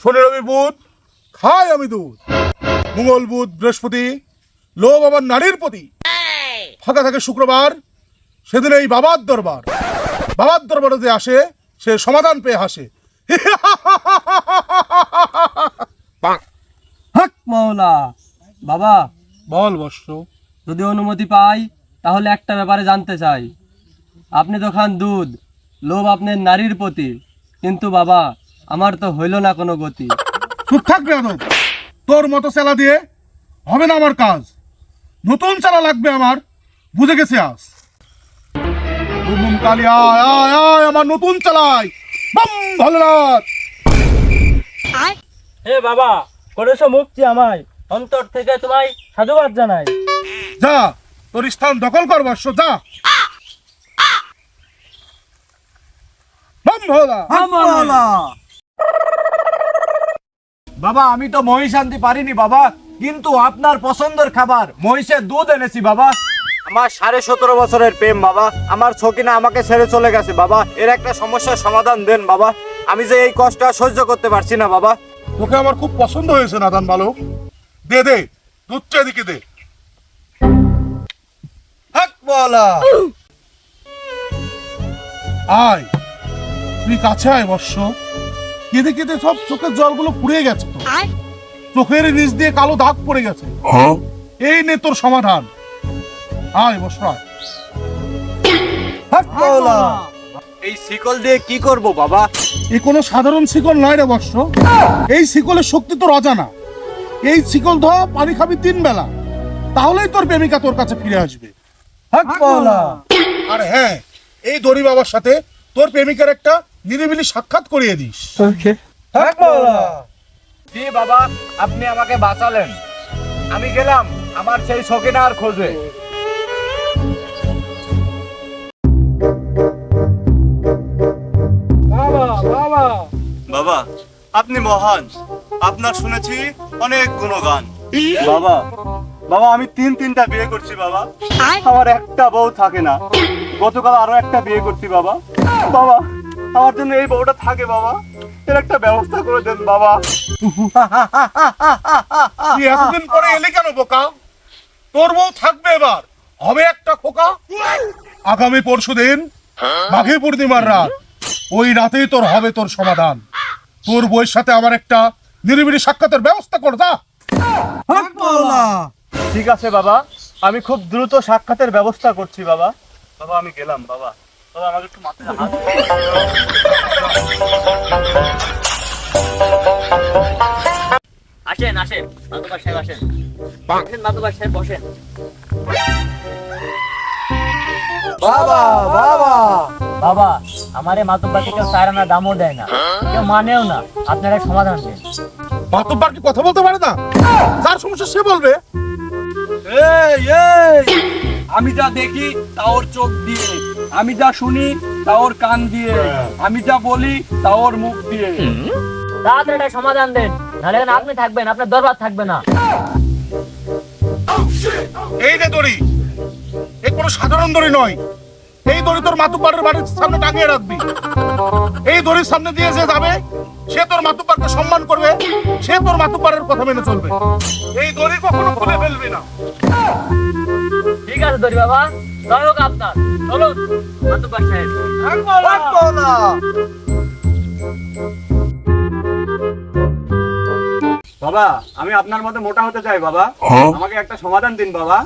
শনি রবি বুধ খাই আমি দুধ। মঙ্গল বুধ বৃহস্পতি লোভ আমার নারীর প্রতি। ফাঁকা থাকে শুক্রবার সেদিন এই বাবার দরবার। বাবার দরবারে যে আসে সে সমাধান পেয়ে হাসে। হক মৌলা বাবা। বল বর্ষ যদি অনুমতি পাই তাহলে একটা ব্যাপারে জানতে চাই। আপনি তো খান দুধ লোভ আপনার নারীর প্রতি। কিন্তু বাবা আমার তো হইল না কোনো গতি। চুপ থাকবে আদব তোর মতো চালা দিয়ে হবে না আমার কাজ। নতুন চালা লাগবে আমার। বুঝে গেছে আজ। বুম বুম কালি আয় আয় আয় আমার নতুন চালাই বাম ভোলেনাথ হে বাবা করেছ মুক্তি আমায়। অন্তর থেকে তোমায় সাধুবাদ জানাই। যা তোর স্থান দখল কর বর্ষ ভোলা বাবা আমি তো মহিষ আনতে পারিনি বাবা কিন্তু আপনার পছন্দের খাবার মহিষের দুধ এনেছি বাবা। আমার সাড়ে সতেরো বছরের প্রেম বাবা আমার ছকিনা আমাকে ছেড়ে চলে গেছে বাবা এর একটা সমস্যার সমাধান দেন বাবা আমি যে এই কষ্ট আর সহ্য করতে পারছি না বাবা। তোকে আমার খুব পছন্দ হয়েছে নাদান বালক। দে দে দুধটা এদিকে দে। হক বলা। আয়। তুই কাছে আয় বর্ষ কেঁদে কেঁদে সব চোখের জলগুলো পুড়ে গেছে তো চোখের নিচ দিয়ে কালো দাগ পড়ে গেছে। এই নে তোর সমাধান। আয় বর্ষ আয়। এই শিকল দিয়ে কি করব বাবা? এই কোনো সাধারণ শিকল নয় রে বর্ষ এই শিকলের শক্তি তোর অজানা। এই শিকল ধর পানি খাবি তিন বেলা। তাহলেই তোর প্রেমিকা তোর কাছে ফিরে আসবে। আর হ্যাঁ এই দড়ি বাবার সাথে তোর প্রেমিকার একটা নিরিবিলি সাক্ষাৎ করিয়ে দিস। জি বাবা আপনি আমাকে বাঁচালেন। আমি গেলাম আমার সেই ছকিনার খোঁজে। বাবা আপনি মহান। আপনার শুনেছি অনেক গুণগান। বাবা বাবা আমি তিন তিনটা বিয়ে করছি বাবা। আমার একটা বউ থাকে না। গতকাল আরও একটা বিয়ে করছি বাবা। বাবা আমার জন্য এই বউটা থাকে বাবা। এর একটা ব্যবস্থা করে দেন বাবা। তুই এতদিন পরে এলি কেন বোকা? তোর বউ থাকবে এবার। হবে একটা খোকা। আগামী পরশু দিন মাঘে পূর্ণিমার রাত। ওই রাতেই তোর হবে তোর সমাধান। তোর বইয়ের সাথে আমার একটা নিরিবিলি সাক্ষাতের ব্যবস্থা কর দা ঠিক আছে বাবা। আমি খুব দ্রুত সাক্ষাতের ব্যবস্থা করছি বাবা। বাবা আমি গেলাম বাবা বাবা। আমাকে একটু মাথায় হাত আসেন আসেন। সাহেব আসেন। আসেন সাহেব বসেন। বাবা বাবা। বাবা আমারে মাতুব্বাকে কেউ চায় না দামও দেয় না। কেউ মানেও না। আপনারা সমাধান দেন। মাতব্বার কি কথা বলতে পারে না? যার সমস্যা সে বলবে। এই এই আমি যা দেখি তা ওর চোখ দিয়ে। আমি যা শুনি তা ওর কান দিয়ে। আমি যা বলি তা ওর মুখ দিয়ে। তাড়াতাড়ি সমাধান দেন। নাহলে এখানে আপনি থাকবেন আপনার দরবার থাকবে না। এই যে দড়ি। এই কোনো সাধারণ দড়ি নয়। এই দড়ি তোর মাতুব্বারের বাড়ির সামনে টাঙিয়ে রাখবি। এই দড়ির সামনে দিয়ে যে যাবে সে তোর মাতুব্বারকে সম্মান করবে সে তোর মাতুব্বারের কথা মেনে চলবে। এই দড়ি কখনো খুলে ফেলবি না। ঠিক আছে দরি বাবা। আপনার চলুন মাতুব্বার সাহেব। বাবা আমি আপনার মতো মোটা হতে চাই বাবা। আমাকে একটা সমাধান দিন বাবা।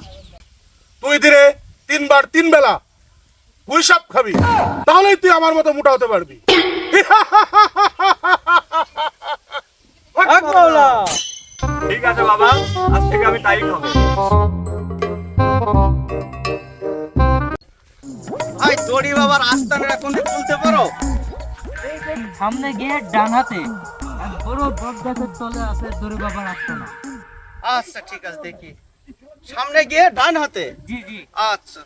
তুই দিনে তিনবার তিন বেলা পুঁই সাপ খাবি। তাহলেই তুই আমার মতো মোটা হতে পারবি। ঠিক আছে বাবা। আজ থেকে আমি তাই খাব। দড়ি বাবার আস্তানে এখন তুলতে পারো? সামনে গিয়ে ডান হাতে বড় বটগাছের তলে আছে দড়ি বাবার আসতো না আচ্ছা ঠিক আছে দেখি। সামনে গিয়ে ডান হাতে? জি জি। আচ্ছা।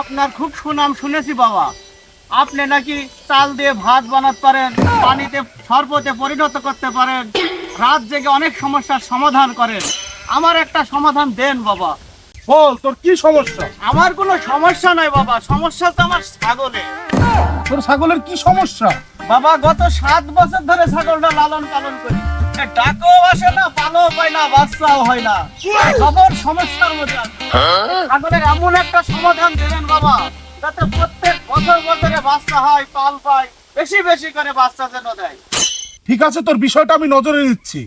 আপনার খুব সুনাম শুনেছি বাবা। আপনি নাকি চাল দিয়ে ভাত বানাতে পারেন পানিতে সর্বতে পরিণত করতে পারেন রাত জেগে অনেক সমস্যার সমাধান করেন। আমার একটা সমাধান দেন বাবা। বল তোর কি সমস্যা? আমার কোনো সমস্যা নাই বাবা সমস্যা তো আমার ছাগলে তোর ছাগলের কি সমস্যা? বাবা গত সাত বছর ধরে ছাগলটা লালন পালন করি। ডাকও আসে না পালও পায় না বাচ্চাও হয় না। খবর সমস্যার মধ্যে ছাগলের এমন একটা সমাধান দেবেন বাবা যাতে প্রত্যেক বছর বছরে বাচ্চা হয় পাল পায় বেশি বেশি করে বাচ্চা যেন দেয়। ঠিক আছে তোর বিষয়টা আমি নজরে নিচ্ছি।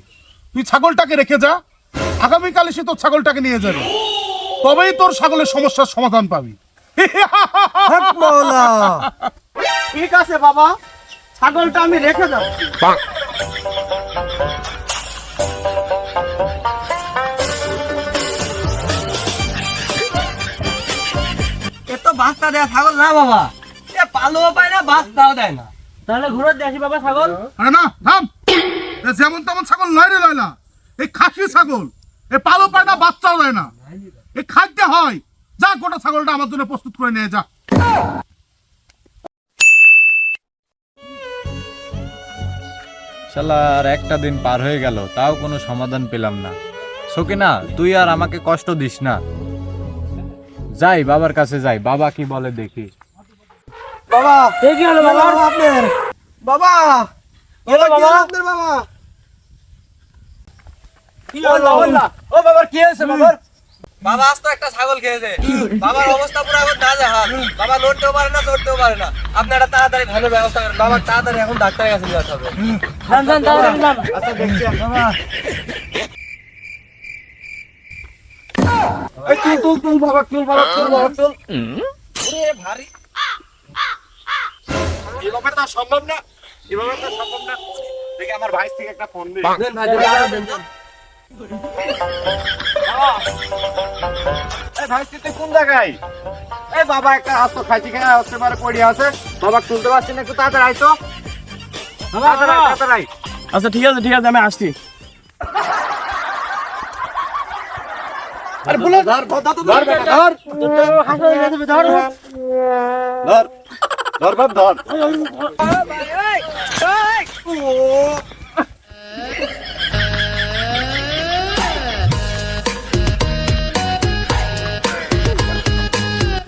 তুই ছাগলটাকে রেখে যা আগামীকাল এসে তোর ছাগলটাকে নিয়ে যাবে। তবেই তোর ছাগলের সমস্যার সমাধান পাবি। ঠিক আছে বাবা ছাগলটা আমি রেখে যাচ্ছি এ তো বাচ্চা দেয়া ছাগল না বাবা। এ পালও পায় না বাচ্চাও দেয় না। তাহলে ঘুরে দেখি বাবা ছাগল। আরে না থাম। যেমন তেমন ছাগল নয় রে লয়লা। এই খাসি ছাগল। এ পালো পায় না বাচ্চাও দেয় না। এ খাদ্যে হয়। যা গোটা ছাগলটা আমার জন্য প্রস্তুত করে নিয়ে যা। শালা আর একটা দিন পার হয়ে গেল তাও কোনো সমাধান পেলাম না। সকিনা তুই আর আমাকে কষ্ট দিস না। যাই বাবার কাছে যাই। বাবা কি বলে দেখি। বাবা কি হলো বাবা? আপনার। বাবা বাবা? ও বাবা কি হয়েছে বাবা বাবা আজ তো একটা ছাগল খেয়েছে। বাবার অবস্থা পুরো এখন না হাল বাবা লড়তেও পারে না চড়তেও পারে না। আপনারা তাড়াতাড়ি ভালো ব্যবস্থা করেন। বাবা তাড়াতাড়ি এখন ডাক্তারের কাছে নিয়ে আসতে হবে আচ্ছা দেখছি বাবা। এই তুল তুল তুল বাবা তুল বাবা তুল বাবা তুল ওরে ভারী। এভাবে তো সম্ভব না। এভাবে তো সম্ভব না। দেখি আমার ভাই থেকে একটা ফোন দিই। তুই কোন জায়গায়? এই বাবা একটা হাত খাইছি খেয়ে হতে পারে পড়ে আছে। বাবা তুলতে পারছি না একটু তাড়াতাড়ি আয় তো। তাড়াতাড়ি। আচ্ছা ঠিক আছে ঠিক আছে আমি আসছি। আরে বলো ধর ধর ধর ধর ধর ধর। ধর বাপ ধর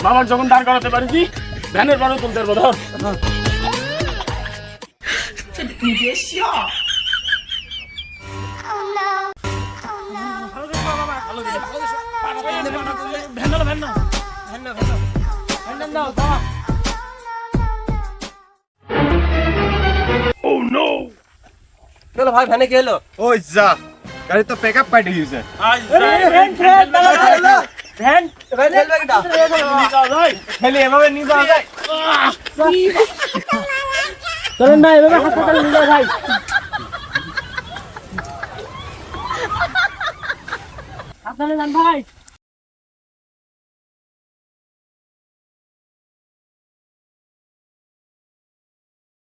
বাবার যখন দাঁড় করাতে পারিছি ভ্যানের বারো তুলতে পারব ধর ভাই ভ্যানে কি হলো ওই যা গাড়ি তো পিকআপ পাইতে গিয়েছে আজ কিটা? নিয়ে যাওয়া যায়। খেলি এভাবে নিয়ে যাওয়া যায় চলেন ভাই এভাবে হাসপাতালে নিয়ে যাও ভাই। সাবধানে যান ভাই।